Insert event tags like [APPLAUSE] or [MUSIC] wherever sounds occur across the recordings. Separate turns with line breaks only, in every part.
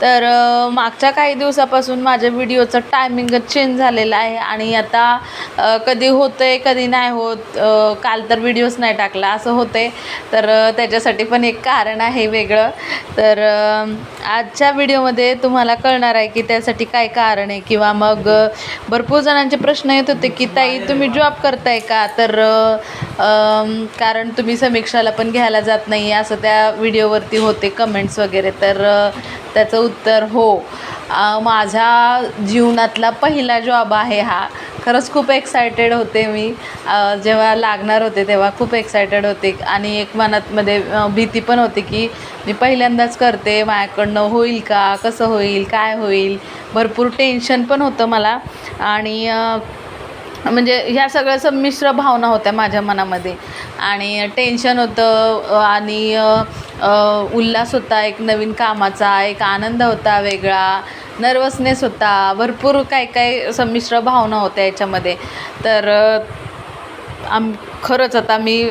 तर मागच्या काही दिवसापासून माझ्या व्हिडिओचं टायमिंगच चेंज झालेलं आहे आणि आता कधी होतं आहे कधी नाही होत काल तर व्हिडिओच नाही टाकला असं होते तर त्याच्यासाठी पण एक कारण आहे वेगळं. तर आजच्या व्हिडिओमध्ये तुम्हाला कळणार आहे की त्यासाठी काय कारण आहे किंवा मग भरपूर जणांचे प्रश्न येत होते की ताई तुम्ही जॉब करताय का? तर कारण तुम्ही समीक्षाला पण घ्यायला जात नाही असं त्या व्हिडिओवरती होते कमेंट्स वगैरे. तर त्याचं उत्तर हो. माझ्या जीवनातला पहिला जॉब आहे हा. खरंच खूप एक्सायटेड होते मी. जेव्हा लागणार होते तेव्हा खूप एक्सायटेड होते. आणि एक मनातमध्ये भीती पण होती की मी पहिल्यांदाच करते माझ्याकडनं होईल का कसं होईल काय होईल? भरपूर टेन्शन पण होतं मला. आणि म्हणजे ह्या सगळ्या संमिश्र भावना होत्या माझ्या मनामध्ये. आणि टेन्शन होतं आणि उल्हास होता एक नवीन कामाचा एक आनंद होता वेगळा नर्वसनेस होता भरपूर काय काय संमिश्र भावना होत्या याच्यामध्ये. तर आम खरंच आता मी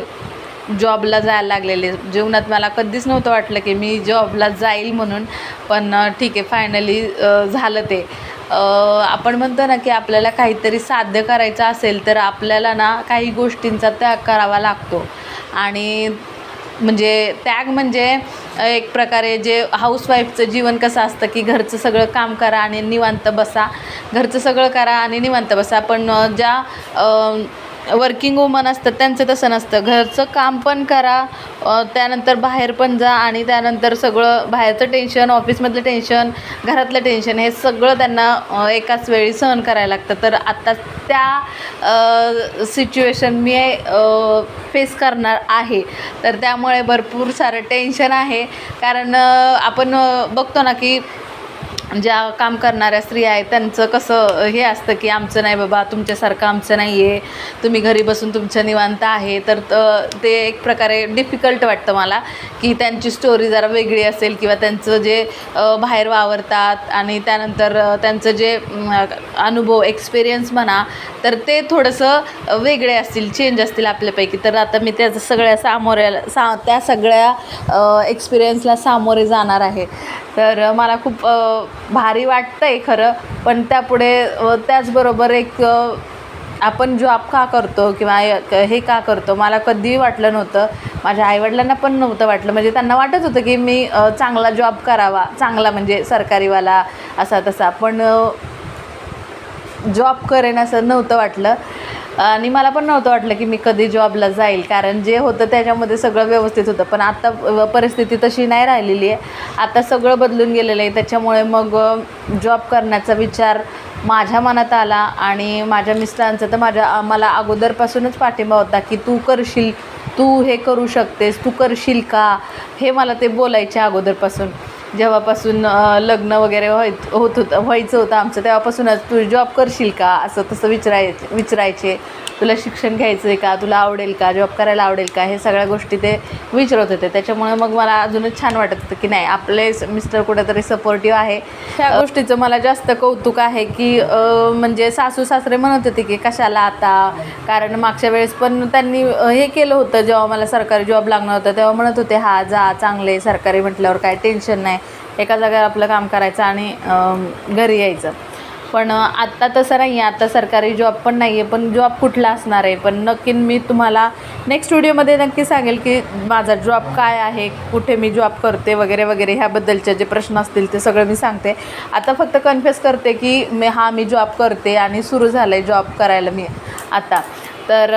जॉबला जायला लागलेले. जीवनात मला कधीच नव्हतं वाटलं की मी जॉबला जाईल म्हणून पण ठीक आहे फायनली झालं ते. आपण म्हणतो ना की आपल्याला काहीतरी साध्य करायचं असेल तर आपल्याला ना काही गोष्टींचा त्याग करावा लागतो. आणि म्हणजे त्याग म्हणजे एक प्रकारे जे हाऊसवाईफचं जीवन कसं असतं की घरचं सगळं काम करा आणि निवांत बसा. घरचं सगळं करा आणि निवांत बसा. पण ज्या वर्किंग वुमन असतात त्यांचं तसं नसतं. घरचं काम पण करा त्यानंतर बाहेर पण जा आणि त्यानंतर सगळं बाहेरचं टेन्शन ऑफिसमधलं टेन्शन घरातलं टेन्शन हे सगळं त्यांना एकाच वेळी सहन करायला लागतं. तर आत्ता त्या सिच्युएशन मी फेस करणार आहे. तर त्यामुळे भरपूर सारं टेन्शन आहे. कारण आपण बघतो ना की ज्या काम करणाऱ्या स्त्रिया आहेत त्यांचं कसं हे असतं की आमचं नाही बाबा तुमच्यासारखं आमचं नाही आहे तुम्ही घरी बसून तुमचं निवांत आहे. तर ते एक प्रकारे डिफिकल्ट वाटतं मला की त्यांची स्टोरी जरा वेगळी असेल किंवा त्यांचं जे बाहेर वावरतात आणि त्यानंतर त्यांचं जे अनुभव एक्सपिरियन्स म्हणा तर ते थोडंसं वेगळे असतील चेंज असतील आपल्यापैकी. तर आता मी त्याचं सगळ्या सामोऱ्याला सा त्या सगळ्या एक्सपिरियन्सला सामोरे जाणार आहे. तर मला खूप भारी वाटतं आहे खरं. पण त्यापुढे त्याचबरोबर एक आपण जॉब का करतो किंवा हे का करतो मला कधीही वाटलं नव्हतं. माझ्या आईवडिलांना पण नव्हतं वाटलं. म्हणजे त्यांना वाटत होतं की मी चांगला जॉब करावा चांगला म्हणजे सरकारीवाला असा तसा पण जॉब करेन असं नव्हतं वाटलं. आणि मला पण नव्हतं वाटलं की मी कधी जॉबला जाईल. कारण जे होतं त्याच्यामध्ये सगळं व्यवस्थित होतं. पण आत्ता परिस्थिती तशी नाही राहिलेली आहे. आता सगळं बदलून गेलेलं आहे. त्याच्यामुळे मग जॉब करण्याचा विचार माझ्या मनात आला आणि माझ्या मिस्टरांचा तर माझ्या मला अगोदरपासूनच पाठिंबा होता की तू करशील तू हे करू शकतेस तू करशील का? हे मला ते बोलायचे अगोदरपासून. जेव्हापासून लग्न वगैरे व्हायत होत होतं व्हायचं होतं आमचं तेव्हापासूनच तू जॉब करशील का? असं तसं विचारायचे विचारायचे. तुला शिक्षण घ्यायचं आहे का? तुला आवडेल का? जॉब करायला आवडेल का? हे सगळ्या गोष्टी ते विचारत होते. त्याच्यामुळे मग मला अजूनच छान वाटत होतं की नाही आपले मिस्टर कुठेतरी सपोर्टिव्ह आहे. ह्या गोष्टीचं मला जास्त कौतुक आहे की म्हणजे सासू सासरे म्हणत होते की कशाला आता? कारण मागच्या वेळेस पण त्यांनी हे केलं होतं जेव्हा मला सरकारी जॉब लागणार होता तेव्हा म्हणत होते हा जा चांगले सरकारी म्हटल्यावर काय टेन्शन नाही. एका जागेवर आपलं काम करायचं आणि घरी यायचं. पण आत्ता तसं नाही आहे आता सरकारी जॉब पण नाही आहे पण जॉब कुठला असणार आहे? पण नक्की मी तुम्हाला नेक्स्ट व्हिडिओमध्ये नक्की सांगेल की माझा जॉब काय आहे कुठे मी जॉब करते वगैरे वगैरे ह्याबद्दलचे जे प्रश्न असतील ते सगळं मी सांगते. आता फक्त कन्फ्युज करते की मी हा मी जॉब करते आणि सुरू झालं आहे जॉब करायला मी आता. तर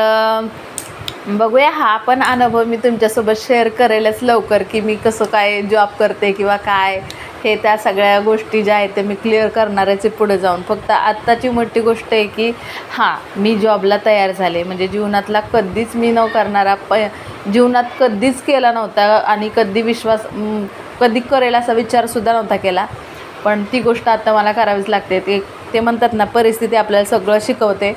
बघूया हा पण अनुभव मी तुमच्यासोबत शेअर करेलच लवकर की मी कसं काय जॉब करते किंवा काय. हे त्या सगळ्या गोष्टी ज्या आहेत ते मी क्लिअर करणारच आहे पुढे जाऊन. फक्त आत्ताची मोठी गोष्ट आहे की हां मी जॉबला तयार झाले. म्हणजे जीवनातला कधीच मी न करणारा प जीवनात कधीच केला नव्हता आणि कधी विश्वास कधी करेल असा विचारसुद्धा नव्हता केला. पण ती गोष्ट आता मला करावीच लागते. ती ते म्हणतात ना परिस्थिती आपल्याला सगळं शिकवते.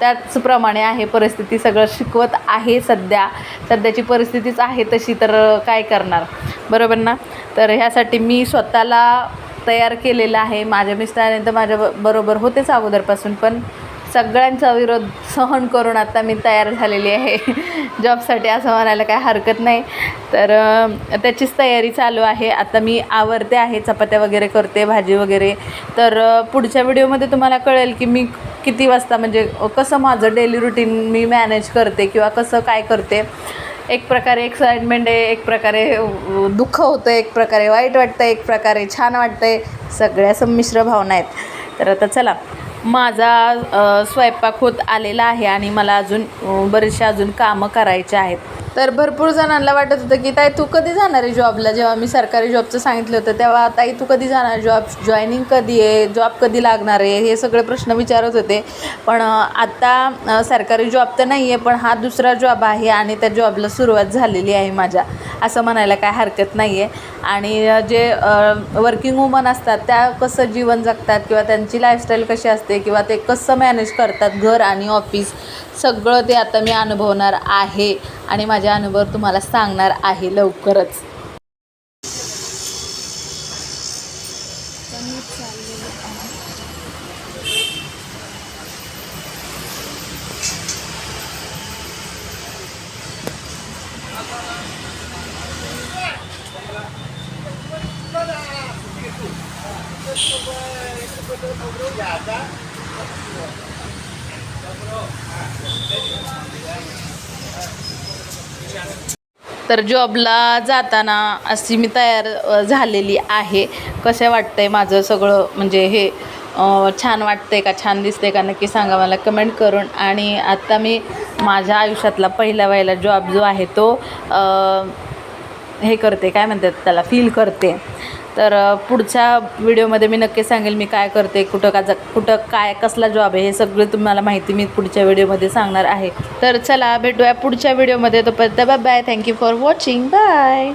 त्याचप्रमाणे आहे परिस्थिती सगळं शिकवत आहे सध्या. सध्याची परिस्थितीच आहे तशी तर काय करणार? बरोबर ना? तर ह्यासाठी मी स्वतःला तयार केलेलं आहे. माझ्या मिस्टरांनी तर माझ्या बरोबर होतेच अगोदरपासून पण सगळ्यांचा विरोध सहन करून आता मी तयार झालेली आहे. [LAUGHS] जॉबसाठी असं म्हणायला काय हरकत नाही. तर त्याचीच तयारी चालू आहे. आता मी आवरते आहे चपात्या वगैरे करते भाजी वगैरे. तर पुढच्या व्हिडिओमध्ये तुम्हाला कळेल की मी किती वाजता म्हणजे कसं माझं डेली रुटीन मी मॅनेज करते किंवा कसं काय करते. एक प्रकारे एक्साइटमेंट आहे एक प्रकारे दुःख होतं एक प्रकारे वाईट वाटतं एक प्रकारे छान वाटतंय. सगळ्या संमिश्र भावना आहेत. तर आता चला. माझा स्वयंपाक होत आलेला आहे आणि मला अजून बरेचसे अजून कामं करायचे आहेत. तर भरपूर जणांना वाटत होतं की ताई तू कधी जाणार आहे जॉबला? जेव्हा मी सरकारी जॉबचं सांगितलं होतं तेव्हा ताई तू कधी जाणार जॉब? जॉईनिंग कधी आहे? जॉब कधी लागणार आहे? हे सगळे प्रश्न विचारत होते. पण आता सरकारी जॉब तर नाही आहे पण हा दुसरा जॉब आहे आणि त्या जॉबला सुरुवात झालेली आहे माझ्या. असं म्हणायला काय हरकत नाही आहे आणि जे वर्किंग वुमन असतात त्या कसं जीवन जगतात किंवा त्यांची लाईफस्टाईल कशी असते किंवा ते कसं मॅनेज करतात घर आणि ऑफिस सगळं ते आता मी अनुभवणार आहे. आणि माझे अनुभव तुम्हाला सांगणार आहे लवकरच. तर जॉबला जाताना अशी मी तयार झालेली आहे. कसं वाटतंय माझं सगळं? म्हणजे हे छान छान वाटतंय का? छान दिसतंय का? नक्की सांगा मला. कमेंट करून. आणि आत्ता मी माझ्या आयुष्यातला पहिला पहिला जॉब जो आहे तो हे करते. काय म्हणतात त्याला? फील करते. तर पुढच्या व्हिडिओमध्ये मी नक्की सांगेल मी काय करते कुठं का जा- कुठं काय कसला जॉब आहे हे सगळं तुम्हाला माहिती मी पुढच्या व्हिडिओमध्ये सांगणार आहे. तर चला भेटूया पुढच्या व्हिडिओमध्ये. तोपर्यंत bye bye thank you for watching bye